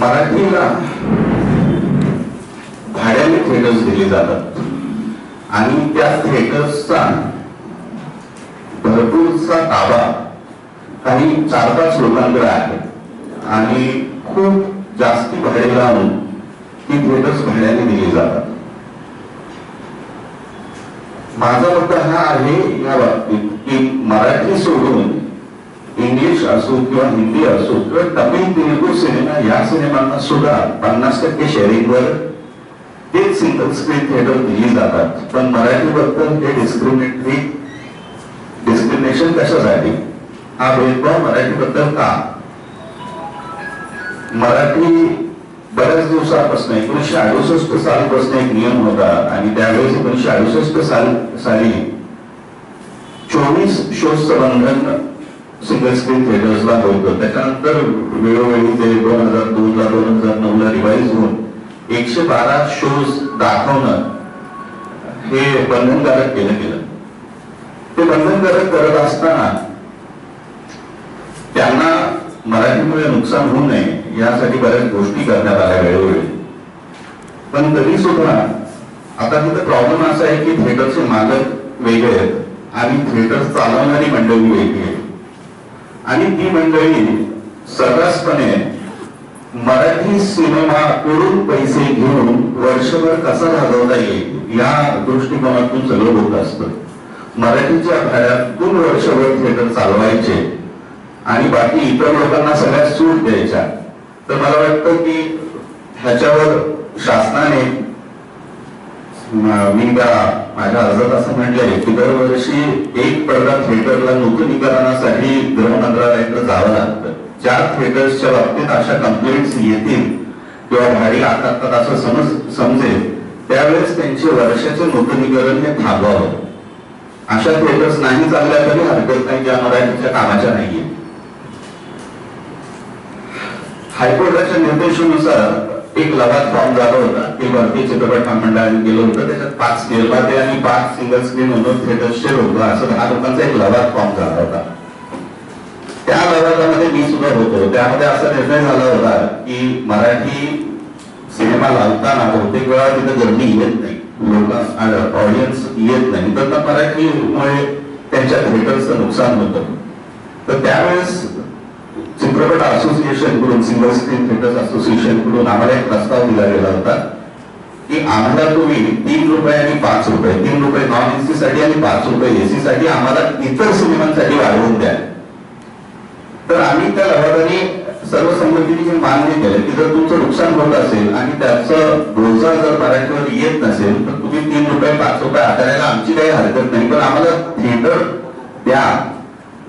मराठीला भाड्याने थिएटर्स दिले जातात. आणि त्या थिएटर्सचा भरपूरचा ताबा काही चार पाच लोकांकडे आहे. आणि खूप जास्ती भाडे लावून ती थिएटर्स भाड्याने दिली जातात. माझा मुद्दा हा आहे या बाबतीत की मराठी सोडून इंग्लिश असो किंवा हिंदी असो किंवा तमिळ तेलुगू सिनेमा या सिनेमांना सुद्धा पन्नास टक्के शेअरिंगवर तेच सिंगल स्क्रीन थिएटर दिली जातात. पण मराठीबद्दल हे डिस्क्रिमिनेटरी डिस्क्रिमिनेशन कशासाठी? हा भेदभाव मराठीबद्दल का? मराठी बऱ्याच दिवसापासून एकोणीशे अडुसष्ट सालपासून एक नियम होता आणि त्यावेळेस एकोणीशे अडुसष्ट साल साली चोवीस शोध संबंधन सिंगल स्क्रीन थिएटर्सला होतं त्याच्यानंतर वेळोवेळी ते दोन हजार दोन ला दोन हजार नऊ ला रिवाईज होऊन एकशे बारा शोज दाखवणं हे बंधनकारक केलं गेलं ते बंधनकारक करत असताना त्यांना मराठीमुळे नुकसान होऊ नये यासाठी बऱ्याच गोष्टी करण्यात आल्या वेळोवेळी. पण तरी सुद्धा आता तिथं प्रॉब्लेम असा आहे की थिएटरचे मालक वेगळे आहेत आणि थिएटर चालवणारी मंडळी वेगळी आहे आणि ती मंडळी सर्रासपणे मराठी सिनेमाकडून पैसे घेऊन वर्षभर कसा घालवता येईल या दृष्टिकोनातून सगळं होत असतं. मराठीच्या भाड्यातून वर्षभर थिएटर चालवायचे आणि बाकी इतर लोकांना सगळ्या सूट द्यायच्या. तर मला वाटतं की ह्याच्यावर शासनाने मी माझ्या अर्जात असं म्हटलंय की दरवर्षी एक पडदा थिएटरला नूतनीकरणासाठी गृह मंत्रालयाकडे जावं लागतं. ज्या थिएटर्सच्या बाबतीत अशा कंप्लेंट्स येतील किंवा भारी आकारतात असं समज समजेल त्यावेळेस त्यांचे वर्षाचे नूतनीकरण हे थांबवावं. अशा थिएटर्स नाही चालल्या तरी हरकत नाही ज्या मराठीच्या कामाच्या नाहीये हायकोर्टाच्या निर्देशानुसार एक लवाद फॉर्म झाला होता. ते भारतीय चित्रपट महामंडळाने केलं होतं. त्याच्यात पाच निर्माते आणि पाच सिंगल स्क्रीन होतं. थिएटर शेअर होतं. असं दहा लोकांचा एक लवाद फॉर्म झाला होता. त्या लढातामध्ये मी सुद्धा होतो. त्यामध्ये असा निर्णय झाला होता की मराठी सिनेमा लावताना बहुतेक वेळा तिथे गर्दी येत नाही. लोक ऑडियन्स येत नाही. तर मराठी मराठीमुळे त्यांच्या थिएटरचं नुकसान होतं. तर त्यावेळेस चित्रपट असोसिएशनकडून सिंगल स्क्रीन थिएटर्स असोसिएशनकडून आम्हाला एक प्रस्ताव दिला गेला होता की आम्हाला तुम्ही तीन रुपये आणि पाच रुपये तीन रुपये नॉन एसी साठी आणि पाच रुपये एसी साठी आम्हाला इतर सिनेमांसाठी वाढवून द्या. तर आम्ही त्या लवादाने सर्वसंमतीने हे मान्य केलं की जर तुमचं नुकसान होत असेल आणि त्याचं बोजा जर मराठीवर येत नसेल तर तुम्ही तीन रुपये पाच रुपये आकारायला आमची काही हरकत नाही. पण आम्हाला थिएटर द्या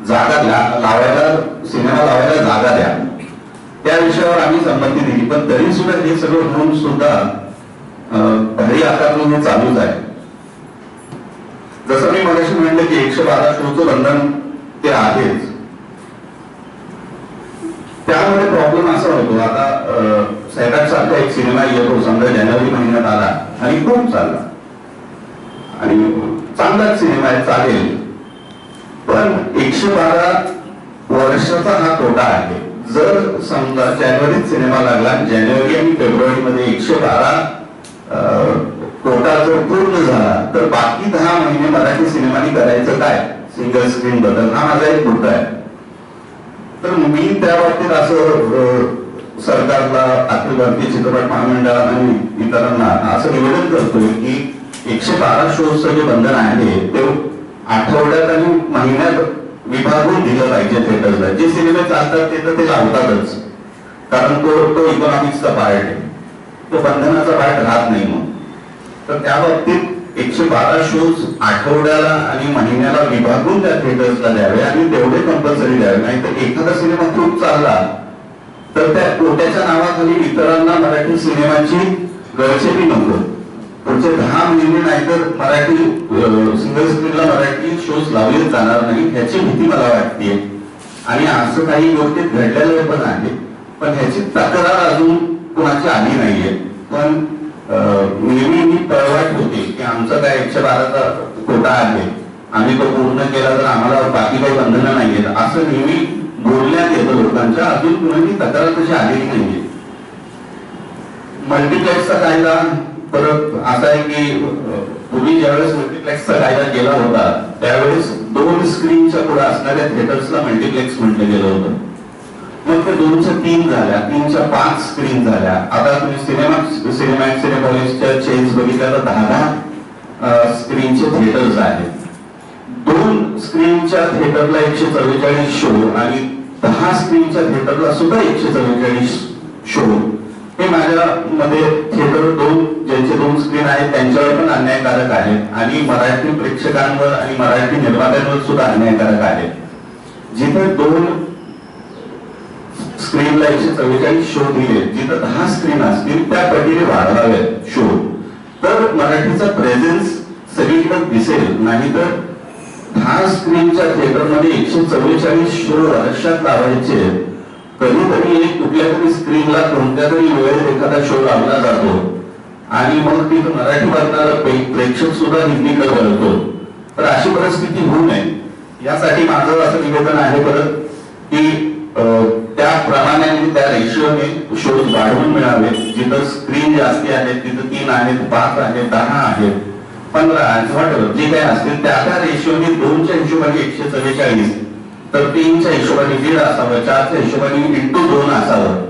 जागा द्या लावायला सिनेमा लावायला जागा द्या. त्या विषयावर आम्ही संमती दिली. पण तरी सुद्धा हे सगळं होऊन सुद्धा घरी भारी आकारणी हे चालूच आहे. जसं मी मगाशी म्हणलं की एकशे बारा शोचं बंधन ते आहेच. त्यामध्ये प्रॉब्लेम असा होतो. आता सैराट सारखा एक सिनेमा येतो समजा जानेवारी महिन्यात आला आणि खूप चालला. आणि चांगलाच सिनेमा आहे चालेल. पण एकशे बारा वर्षाचा हा तोटा आहे. जर समजा जानेवारीत सिनेमा लागला जानेवारी आणि फेब्रुवारी मध्ये एकशे बारा कोटा जर पूर्ण झाला तर बाकी दहा महिने मराठी सिनेमानी करायचं काय? सिंगल स्क्रीन बद्दल हा माझा एक मुद्दा आहे. तर मी त्या बाबतीत असं सरकारला अखिल भारतीय चित्रपट महामंडळ आणि इतरांना असं निवेदन करतोय की एकशे बारा शोजचं जे बंधन आहे ते आठवड्यात आणि महिन्यात विभागून दिलं पाहिजे थिएटरला जे सिनेमे चालतात ते तर ते लावतातच. कारण तो तो इकॉनॉमिक्सचा पार्ट आहे. तो बंधनाचा पार्ट राहत नाही मग तर त्या बाबतीत एकशे बारा शोज आठवड्याला आणि महिन्याला विभागून त्या थिएटर्सला द्यावे आणि तेवढे कंपल्सरी द्यावे. नाही तर एखादा सिनेमा खूप चालला तर त्या कोट्याच्या नावाखाली इतरांना मराठी सिनेमाची गळचेपी नको. पुढचे दहा महिने नाहीतर मराठी सिंगल स्क्रीनला शोज लावले जाणार नाही ह्याची भीती मला वाटते आणि असं काही गोष्टी घडलेलं पण आहे पण ह्याची तक्रार अजून कोणाची आली नाहीये. पण नेहमी मी पळवाट होती की आमचा काय एकशे बाराचा कोटा आहे. आम्ही तो पूर्ण केला तर आम्हाला बाकी काही बंधनं नाहीयेत. असं नेहमी बोलण्यात येतं लोकांच्या. अजून कुणाची तक्रार तशी आलेली नाहीये. मल्टीप्लेक्सचा कायदा परत असा आहे की पूर्वी ज्यावेळेस मल्टीप्लेक्सचा कायदा केला होता त्यावेळेस दोन स्क्रीनच्या पुढे असणाऱ्या थिएटर्सला मल्टीप्लेक्स म्हटलं गेलं होतं. मग ते दोनच्या तीन झाल्या तीनच्या पाच स्क्रीन झाल्या. आता तुम्ही सिनेमा सिनेमा सिनेपॉलिसच्या चेन्स बघितल्या तर दहा दहा स्क्रीनचे थिएटर्स आहेत. दोन स्क्रीनच्या थिएटरला एकशे चव्वेचाळीस शो आणि दहा स्क्रीनच्या थिएटरला सुद्धा एकशे चव्वेचाळीस शो हे माझ्या मध्ये थिएटर दोन ज्यांचे दोन स्क्रीन आहेत त्यांच्यावर पण अन्यायकारक आहेत आणि मराठी प्रेक्षकांवर आणि मराठी निर्मात्यांवर सुद्धा अन्यायकारक आहेत जिथे दोन स्क्रीनला एकशे चव्वेचाळीस शो दिले जिथं दहा स्क्रीन असतील त्या पटीने वाढवावेत शो तर मराठीचा प्रेझेन्स सगळीकडे दिसेल नाहीतर दहा स्क्रीनच्या थिएटरमध्ये एकशे चव्वेचाळीस शो लक्षात लावायचे कधीतरी एक कुठल्या तरी स्क्रीनला कोणत्या तरी वेळेत एखादा शो लावला जातो. आणि मग तिथं मराठी बघणारा प्रेक्षक सुद्धा हिंदीकडे वळतो. तर अशी परिस्थिती होऊ नये. यासाठी माझं असं निवेदन आहे परत की त्या प्रमाणाने त्या रेशिओने शोज वाढवून मिळावे जिथं स्क्रीन जास्ती आहेत तिथं तीन आहेत पाच आहेत दहा आहेत पंधरा आहेत जे काही असतील त्या त्या रेशिओने दोनच्या हिशोबाने एकशे चव्वेचाळीस तर तीनच्या हिशोबाने दीड असावं चारच्या हिशोबाने इंटू दोन असावं.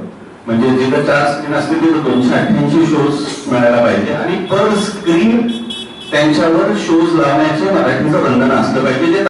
म्हणजे जिथं चार स्क्रीन असतील तिथं दोनशे अठ्ठ्याऐंशी शोज मिळायला पाहिजे. आणि पर स्क्रीन त्यांच्यावर शोज लावण्याचे मराठीचं बंधन असलं पाहिजे.